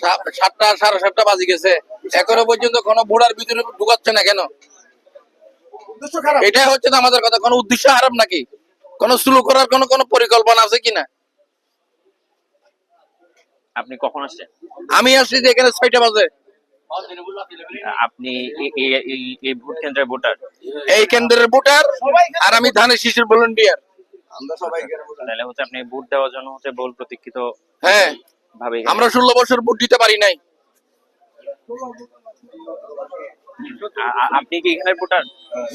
সাতটা সাড়ে সাতটা বাজে গেছে। এখনও পর্যন্ত কোনো বুড়ার ভিতরে ঢুকাচ্ছে না কেন? এটাই হচ্ছে না আমাদের কথা। কোনো উদ্দেশ্য হারাম নাকি? কোনো স্লো করার কোনো কোনো পরিকল্পনা আছে কিনা? আপনি কখন আসছেন? আমি আসছি যে এখানে ছয়টা বাজে। আপনি এই- এই ভোট কেন্দ্রের ভোটার? এই কেন্দ্রের ভোটার আর আমি ধানের শিশুর ভলেন্টিয়ার। তাহলে হচ্ছে আপনি ভোট দেওয়ার জন্য হচ্ছে বহুল প্রতীক্ষিত হ্যাঁ। ভাবে আমরা ষোলো বছর ভোট দিতে পারি নাই। আপনি কি এখানের ভোটার?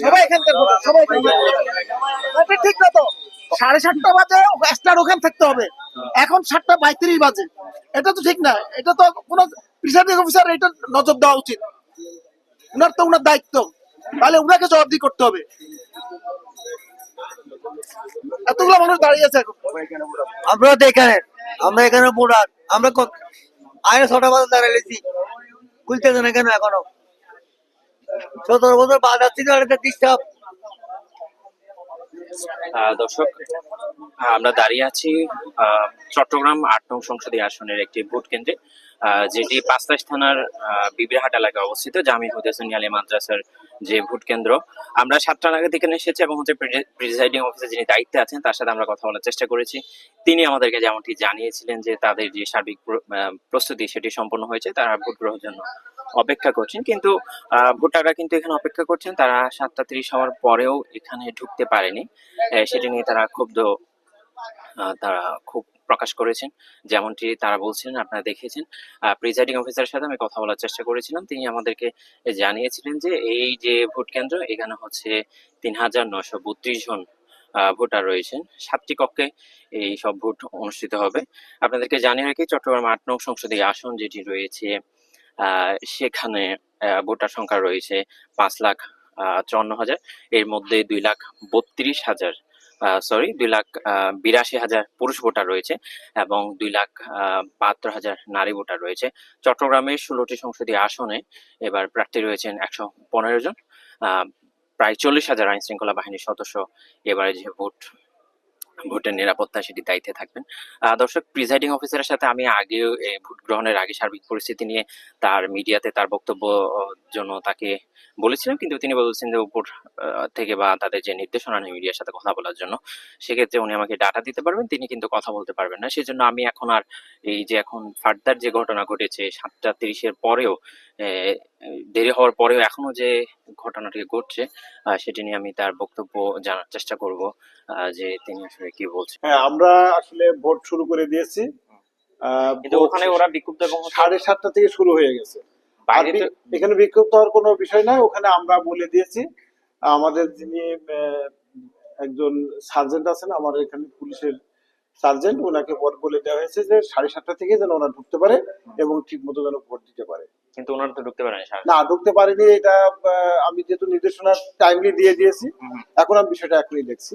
সবাই এখানকার ভোটার, সবাই ঠিক না তো। সাড়ে সাতটা বাজে স্টার ওখানে থাকতে হবে। এখন সাতটা পঁয়ত্রিশ বাজে। এটা তো ঠিক না। এটা তো কোনো প্রিসাইডিং অফিসার এটা নজর দেওয়া উচিত। উনার তো উনার দায়িত্ব। তাহলে উনাকে জবাবদি করতে হবে। এতগুলো মানুষ দাঁড়িয়ে আছে এখন। আমরা তো এখানে। আমরা এখানে বুড়ার আমরা আগে ছটা বাজে দাঁড়িয়েছি খুলতেছে না কেন এখনও। সতেরো বছর আসছি না এটা ডিস্টার্ব দর্শক আমরা দাঁড়িয়ে আছি চট্টগ্রাম আট নং সংসদীয় আসনের একটি ভোট কেন্দ্রে যেটি পাঁচলাশ থানার বিবিরহাট এলাকায় অবস্থিত জামি হুদাসুন আলী মাদ্রাসার যে ভোট কেন্দ্র। আমরা সাতটা নাগাদ এখানে এসেছি এবং হচ্ছে প্রিসাইডিং অফিসে যিনি দায়িত্বে আছেন, তার সাথে আমরা কথা বলার চেষ্টা করেছি। তিনি আমাদেরকে যেমনটি জানিয়েছিলেন যে তাদের যে সার্বিক প্রস্তুতি সেটি সম্পন্ন হয়েছে, তারা ভোট গ্রহণের জন্য অপেক্ষা করছেন। কিন্তু ভোটাররা কিন্তু এখানে অপেক্ষা করছেন। তারা সাতটা তিরিশ হওয়ার পরেও এখানে ঢুকতে পারেনি। সেটি নিয়ে তারা ক্ষুব্ধ তারা খুব প্রকাশ করেছেন। যেমনটি তারা বলছেন আপনারা দেখেছেন প্রিজাইডিং অফিসারের সাথে আমি কথা বলার চেষ্টা করেছিলাম। তিনি আমাদেরকে জানিয়েছিলেন যে এই যে ভোট কেন্দ্র, এখানে হচ্ছে তিন হাজার নশো বত্রিশ জন ভোটার রয়েছেন। সাতটি কক্ষে এই সব ভোট অনুষ্ঠিত হবে। আপনাদেরকে জানিয়ে রাখি, চট্টগ্রাম আট নং সংসদীয় আসন যেটি রয়েছে সেখানে ভোটার সংখ্যা রয়েছে পাঁচ লাখ চুয়ান্ন হাজার। এর মধ্যে দুই লাখ বত্রিশ হাজার সরি দুই লাখ বিরাশি হাজার পুরুষ ভোটার রয়েছে এবং দুই লাখ বাহাত্তর হাজার নারী ভোটার রয়েছে। চট্টগ্রামের ষোলোটি সংসদীয় আসনে এবার প্রার্থী রয়েছেন একশো পনেরো জন। প্রায় চল্লিশ হাজার আইন শৃঙ্খলা বাহিনীর সদস্য এবারে যে ভোট ভোটের নিরাপত্তা সেটি দায়িত্বে থাকবেন। দর্শক প্রিজাইডিং অফিসারের সাথে আমি আগেও ভোট গ্রহণের আগে সার্বিক পরিস্থিতি নিয়ে তার মিডিয়াতে তার বক্তব্য জন্য তাকে বলেছিলাম। কিন্তু তিনি বলছেন যে উপর থেকে বা তাদের যে নির্দেশনা নেই মিডিয়ার সাথে কথা বলার জন্য, সেক্ষেত্রে উনি আমাকে ডাটা দিতে পারবেন, তিনি কিন্তু কথা বলতে পারবেন না। সেজন্য আমি এখন আর এই যে এখন ফার্দার যে ঘটনা ঘটেছে, সাতটা তিরিশের পরেও দেরি হওয়ার পরেও এখনও যে ঘটনাটি ঘটছে সেটি নিয়ে আমি তার বক্তব্য জানার চেষ্টা করব যে তিনি আসলে কি বলছেন। হ্যাঁ আমরা আসলে ভোট শুরু করে দিয়েছি। কিন্তু ওখানে ওরা বিক্ষুব্ধ এবং সাড়ে সাতটা থেকে শুরু হয়ে গেছে। এখানে বিক্ষুব্ধ হওয়ার কোনো বিষয় নাই ওখানে আমরা বলে দিয়েছি। আমাদের যিনি একজন সার্জেন্ট আছেন আমার এখানে পুলিশের সার্জেন্ট ওনাকে বল- বলে দেওয়া হয়েছে যে সাড়ে সাতটা থেকে যেন ওরা ঢুকতে পারে এবং ঠিক মতো যেন ভোট দিতে পারে। কিন্তু ওনারা তো ঢুকতে পারেনি না না ঢুকতে পারেনি এটা আমি যেহেতু নির্দেশনা টাইমলি দিয়ে দিয়েছি এখন আমি বিষয়টা এখনই দেখছি।